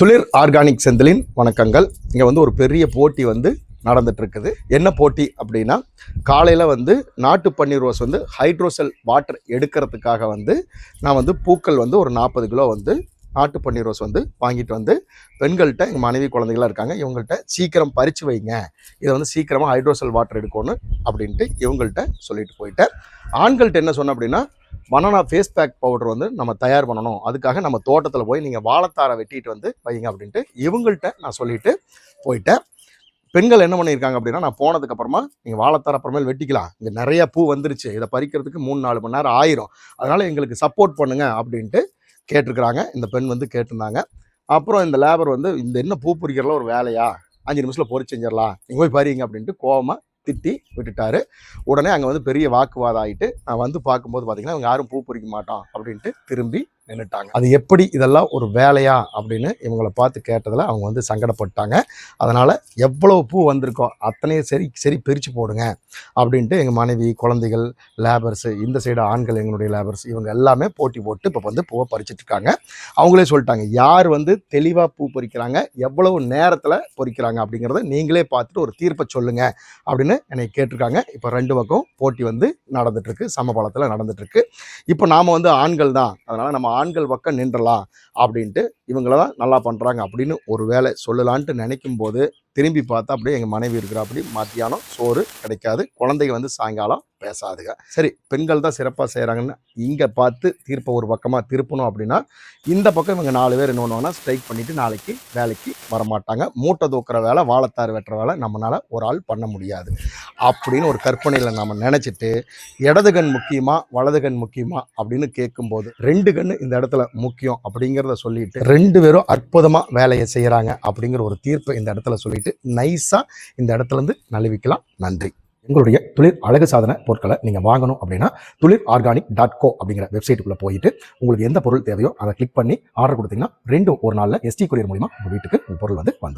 துளிர் ஆர்கானிக் செந்திலின் வணக்கங்கள். இங்கே வந்து ஒரு பெரிய போட்டி வந்து நடந்துட்டுருக்குது. என்ன போட்டி அப்படின்னா காலையில் வந்து நாட்டு பன்னீர் ரோஸ் வந்து ஹைட்ரோசெல் வாட்டர் எடுக்கிறதுக்காக வந்து நான் வந்து பூக்கள் வந்து ஒரு நாற்பது கிலோ வந்து நாட்டு பன்னீர் ரோஸ் வந்து வாங்கிட்டு வந்து பெண்கள்கிட்ட எங்கள் மனைவி குழந்தைகளாக இருக்காங்க இவங்கள்ட்ட சீக்கிரம் பறித்து வைங்க. இதை வந்து சீக்கிரமாக ஹைட்ரோசெல் வாட்டர் எடுக்கணும் அப்படின்ட்டு இவங்கள்ட்ட சொல்லிட்டு போயிட்டேன். ஆண்கள்கிட்ட என்ன சொன்னேன் அப்படின்னா பனானா ஃபேஸ் பேக் பவுடர் வந்து நம்ம தயார் பண்ணணும். அதுக்காக நம்ம தோட்டத்தில் போய் நீங்கள் வாழைத்தாரை வெட்டிட்டு வந்து வைங்க அப்படின்ட்டு இவங்கள்ட்ட நான் சொல்லிட்டு போயிட்டேன். பெண்கள் என்ன பண்ணியிருக்காங்க அப்படின்னா நான் போனதுக்கு அப்புறமா நீங்கள் வாழைத்தார அப்புறமேல் வெட்டிக்கலாம். இங்கே நிறைய பூ வந்துருச்சு. இதை பறிக்கிறதுக்கு மூணு நாலு மணி நேரம் ஆயிரும். அதனால் எங்களுக்கு சப்போர்ட் பண்ணுங்க அப்படின்ட்டு கேட்டிருக்கிறாங்க. இந்த பெண் வந்து கேட்டிருந்தாங்க. அப்புறம் இந்த லேபர் வந்து இந்த என்ன பூ பறிக்கிறதுல ஒரு வேலையா? அஞ்சு நிமிஷத்தில் பொறி செஞ்சிடலாம். நீங்கள் போய் பாருங்க அப்படின்ட்டு கோவமாக திட்டி விட்டுட்டாரு. உடனே அங்கே வந்து பெரிய வாக்குவாதம் ஆகிட்டு நான் வந்து பார்க்கும்போது பார்த்தீங்கன்னா அவங்க யாரும் பூ பொறிக்க மாட்டோம் அப்படின்ட்டு திரும்பி நின்றுட்டாங்க அது எப்படி இதெல்லாம் ஒரு வேலையா அப்படின்னு இவங்களை பார்த்து கேட்டதில் அவங்க வந்து சங்கடப்பட்டாங்க. அதனால் எவ்வளோ பூ வந்திருக்கோ அத்தனையும் சரி சரி பிரித்து போடுங்க அப்படின்ட்டு எங்கள் மனைவி குழந்தைகள் லேபர்ஸு இந்த சைடு ஆண்கள் எங்களுடைய லேபர்ஸ் இவங்க எல்லாமே போட்டி போட்டு இப்போ வந்து பூவை பறிச்சிட்ருக்காங்க அவங்களே சொல்லிட்டாங்க யார் வந்து தெளிவாக பூ பறிக்கிறாங்க எவ்வளவு நேரத்தில் பொறிக்கிறாங்க? அப்படிங்கிறத நீங்களே பார்த்துட்டு ஒரு தீர்ப்பை சொல்லுங்கள் அப்படின்னு என்னை கேட்டிருக்காங்க. இப்போ ரெண்டு பக்கம் போட்டி வந்து நடந்துட்டுருக்கு சமபலத்தில் நடந்துட்டு இப்போ நாம் வந்து ஆண்கள் தான் அதனால் நம்ம ஆண்கள் பக்கம் நின்றலாம் அப்படின்ட்டு இவங்கள தான் நல்லா பண்ணுறாங்க அப்படின்னு ஒரு வேலை சொல்லலான்ட்டு நினைக்கும் போது திரும்பி பார்த்தா அப்படியே எங்கள் மனைவி இருக்கிற அப்படி. மத்தியானம் சோறு கிடைக்காது. குழந்தைங்க வந்து சாயங்காலம் பேசாதுங்க. சரி பெண்கள் தான் சிறப்பாக செய்கிறாங்கன்னு இங்கே பார்த்து தீர்ப்பை ஒரு பக்கமாக திருப்பணும் அப்படின்னா இந்த பக்கம் இவங்க நாலு பேர் என்ன ஸ்ட்ரைக் பண்ணிவிட்டு நாளைக்கு வேலைக்கு வரமாட்டாங்க. மூட்டை தூக்குற வேலை வாழைத்தார் வெட்டுற வேலை நம்மளால் ஒரு ஆள் பண்ண முடியாது. அப்படின்னு ஒரு கற்பனையில் நம்ம நினச்சிட்டு இடது கண் முக்கியமாக வலது கண் முக்கியமாக அப்படின்னு கேட்கும்போது ரெண்டு கண் இந்த இடத்துல முக்கியம் அப்படிங்கிறத சொல்லிட்டு ரெண்டு பேரும் அற்புதமாக வேலையை செய்கிறாங்க அப்படிங்கிற ஒரு தீர்ப்பை இந்த இடத்துல சொல்லிட்டு நைஸாக இந்த இடத்துல இருந்து நழுவிக்கலாம் நன்றி. எங்களுடைய துளிர் அழகு சாதன பொருட்களை நீங்கள் வாங்கணும் அப்படின்னா துளிர் ஆர்கானிக் டாட் கோ அப்படிங்கிற வெப்சைட்டுக்குள்ளே போயிட்டு உங்களுக்கு எந்த பொருள் தேவையோ அதை கிளிக் பண்ணி ஆர்டர் கொடுத்தீங்கன்னா ரெண்டும் ஒரு நாளில் எஸ்டி கொரியர் மூலிமா உங்கள் வீட்டுக்கு பொருள் வந்து வந்துடும்